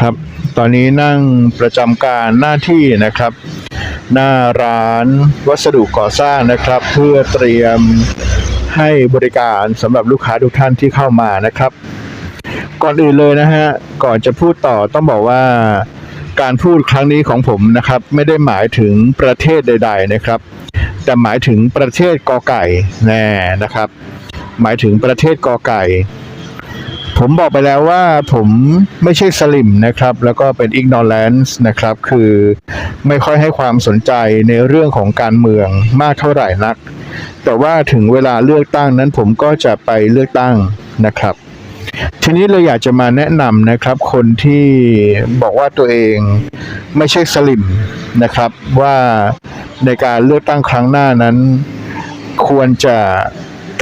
ครับ ตอนนี้นั่งประจำการหน้าที่นะครับ หน้าร้านวัสดุก่อสร้างนะครับ เพื่อเตรียมให้บริการสำหรับลูกค้าทุกท่านที่เข้ามานะครับ ก่อนอื่นเลยนะฮะก่อนจะพูดต่อต้องบอกว่าการพูดครั้งนี้ของผมนะครับ ไม่ได้หมายถึงประเทศใด ๆ นะครับ แต่หมายถึงประเทศกอไก่แน่นะครับ หมายถึงประเทศกอไก่ ผมบอกไปแล้วว่าผมไม่ใช่สลิมนะครับ แล้วก็เป็น ignorance นะครับ คือไม่ค่อยให้ความสนใจในเรื่องของการเมืองมากเท่าไหร่นัก แต่ว่าถึงเวลาเลือกตั้งนั้นผมก็จะไปเลือกตั้งนะครับ ทีนี้เลยอยากจะมาแนะนำนะครับ คนที่บอกว่าตัวเองไม่ใช่สลิมนะครับ ว่าในการเลือกตั้งครั้งหน้านั้น ควรจะ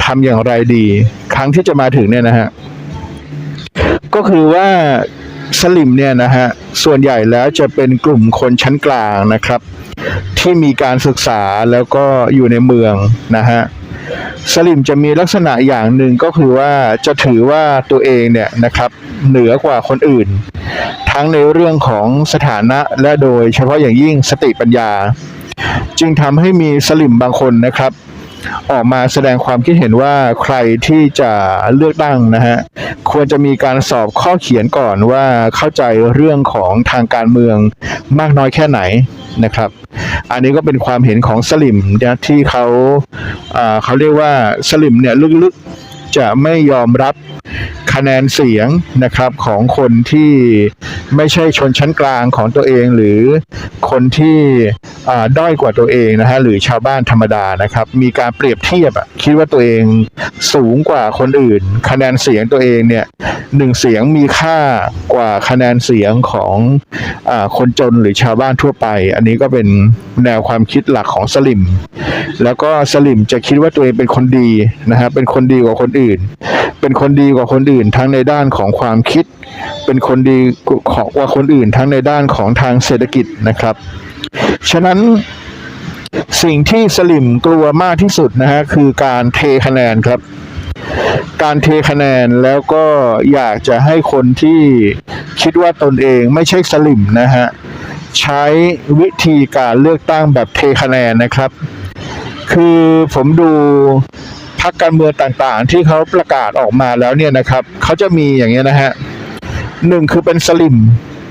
ทำอย่างไรดี ครั้งที่จะมาถึงเนี่ยนะฮะ ก็คือว่าสลิมเนี่ยนะฮะส่วนใหญ่แล้วจะเป็นกลุ่มคนชั้นกลางนะครับ ที่มีการศึกษาแล้วก็อยู่ในเมืองนะฮะสลิมจะมีลักษณะอย่างหนึ่งก็คือว่าจะถือว่าตัวเองเนี่ยนะครับเหนือกว่าคนอื่น ทั้งในเรื่องของสถานะและโดยเฉพาะอย่างยิ่งสติปัญญา จึงทำให้มีสลิมบางคนนะครับ ออกมาแสดงความคิดเห็นว่าใครที่จะเลือกตั้งนะฮะควรจะมีการสอบข้อเขียนก่อนว่าเข้าใจเรื่องของทางการเมืองมากน้อยแค่ไหนนะครับ อันนี้ก็เป็นความเห็นของสลิมนะที่เขาาเขาเรียกว่าสลิมเนี่ยลึกๆจะไม่ยอมรับ คะแนนเสียงนะครับของคนที่ไม่ใช่ชนชั้นกลางของตัวเอง หรือคนที่อ่าด้อยกว่าตัวเองนะฮะหรือชาวบ้านธรรมดานะครับ มีการเปรียบเทียบคิดว่าตัวเองสูงกว่าคนอื่น คะแนนเสียงตัวเองเนี่ยหนึ่งเสียงมีค่ากว่าคะแนนเสียงของอาคนจนหรือชาวบ้านทั่วไป อันนี้ก็เป็นแนวความคิดหลักของสลิม แล้วก็สลิมจะคิดว่าตัวเองเป็นคนดีนะฮะเป็นคนดีกว่าคนอื่น เป็นคนดีกว่าคนอื่นทั้งในด้านของความคิด เป็นคนดีกว่าคนอื่นทั้งในด้านของทางเศรษฐกิจนะครับ ฉะนั้นสิ่งที่สลิมกลัวมากที่สุดนะฮะคือการเทคะแนนครับ การเทคะแนนแล้วก็อยากจะให้คนที่คิดว่าตนเองไม่ใช่สลิมนะฮะใช้วิธีการเลือกตั้งแบบเทคะแนนนะครับ คือผมดู พรรคการเมืองต่างๆ ที่เขาประกาศออกมาแล้วเนี่ยนะครับเขาจะมีอย่างเงี้ยนะฮะหนึ่งคือเป็นสลิม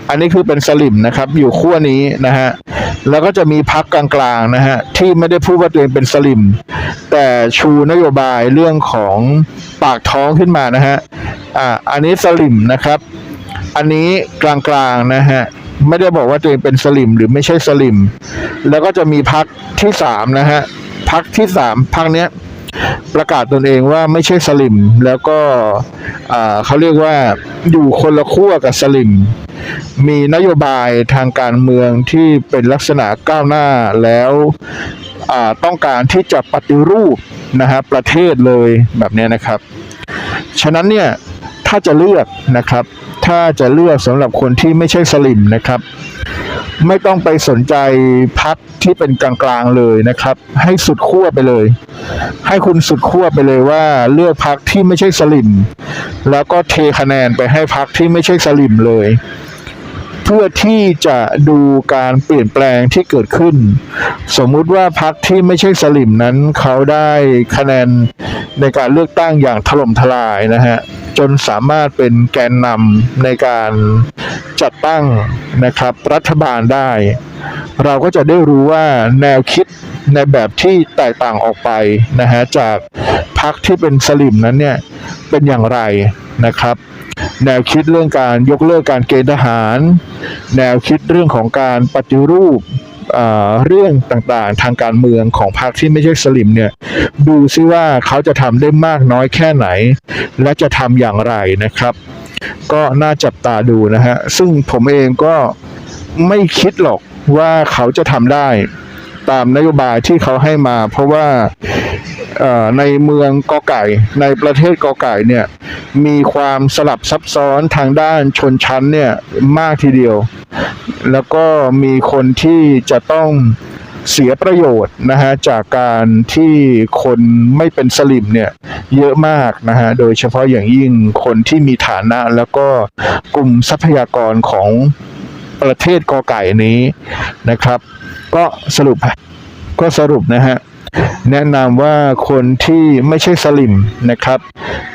อันนี้คือเป็นสลิมนะครับ อยู่ขั้วนี้นะฮะแล้วก็จะมีพักกลางๆนะฮะที่ไม่ได้พูดว่าตัวเองเป็นสลิมแต่ชูนโยบายเรื่องของปากท้องขึ้นมานะฮะอ่าอันนี้สลิมนะครับ อันนี้กลางๆนะฮะไม่ได้บอกว่าตัวเองเป็นสลิมหรือไม่ใช่สลิมแล้วก็จะมีพักที่สามนะฮะพักที่สามพักเนี้ย ประกาศตนเองว่าไม่ใช่สลิม แล้วก็เขาเรียกว่าอยู่คนละขั้วกับสลิม มีนโยบายทางการเมืองที่เป็นลักษณะก้าวหน้าแล้วต้องการที่จะปฏิรูปนะฮะประเทศเลยแบบนี้นะครับ ฉะนั้นเนี่ยถ้าจะเลือกนะครับ ถ้าจะเลือกสำหรับคนที่ไม่ใช่สลิมนะครับ ไม่ต้องไปสนใจพักที่เป็นกลางๆเลยนะครับ ให้สุดขั้วไปเลย ให้คุณสุดขั้วไปเลยว่าเลือกพักที่ไม่ใช่สลิมแล้วก็เทคะแนนไปให้พักที่ไม่ใช่สลิมเลยเพื่อที่จะดูการเปลี่ยนแปลงที่เกิดขึ้น สมมุติว่าพักที่ไม่ใช่สลิมนั้นเขาได้คะแนนในการเลือกตั้งอย่างถล่มทลายนะฮะ จนสามารถเป็นแกนนำในการจัดตั้งนะครับรัฐบาลได้ เราก็จะได้รู้ว่าแนวคิดในแบบที่แตกต่างออกไปนะฮะจากพักที่เป็นสลิมนั้นเนี่ยเป็นอย่างไรนะครับ แนวคิดเรื่องการยกเลิกการเกณฑ์ทหาร แนวคิดเรื่องของการปฏิรูป เรื่องต่างๆ ทางการเมืองของพรรคที่ไม่ใช่สลิมเนี่ยดูซิว่าเขาจะทำได้มากน้อยแค่ไหน และจะทำอย่างไรนะครับ ก็น่าจับตาดูนะฮะซึ่งผมเองก็ไม่คิดหรอกว่าเขาจะทำได้ตามนโยบายที่เขาให้มา เพราะว่าในเมืองกอไก่ ในประเทศกอไก่เนี่ยมีความสลับซับซ้อนทางด้านชนชั้นเนี่ยมากทีเดียว แล้วก็มีคนที่จะต้องเสียประโยชน์นะฮะจากการที่คนไม่เป็นสลิมเนี่ยเยอะมากนะฮะโดยเฉพาะอย่างยิ่งคนที่มีฐานะ แล้วก็กลุ่มทรัพยากรของประเทศกอไก่นี้นะครับ ก็สรุปก็สรุปนะฮะแนะนำว่าคนที่ไม่ใช่สลิมนะครับ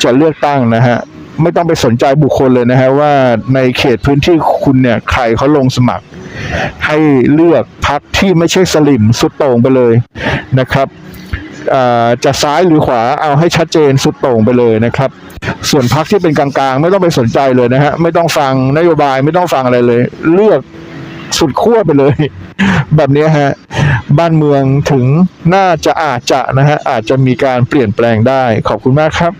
จะเลือกตั้งนะฮะ ไม่ต้องไปสนใจบุคคลเลยนะฮะว่าในเขตพื้นที่คุณเนี่ยใครเขาลงสมัคร ให้เลือกพักที่ไม่ใช่สลิมสุดโต่งไปเลยนะครับจะซ้ายหรือขวาเอาให้ชัดเจนสุดโต่งไปเลยนะครับ ส่วนพักที่เป็นกลางๆ ไม่ต้องไปสนใจเลยนะฮะไม่ต้องฟังนโยบายไม่ต้องฟังอะไรเลย เลือกสุดขั้วไปเลย แบบนี้ฮะบ้านเมืองถึงน่าจะอาจจะนะฮะอาจจะมีการเปลี่ยนแปลงได้ขอบคุณมากครับ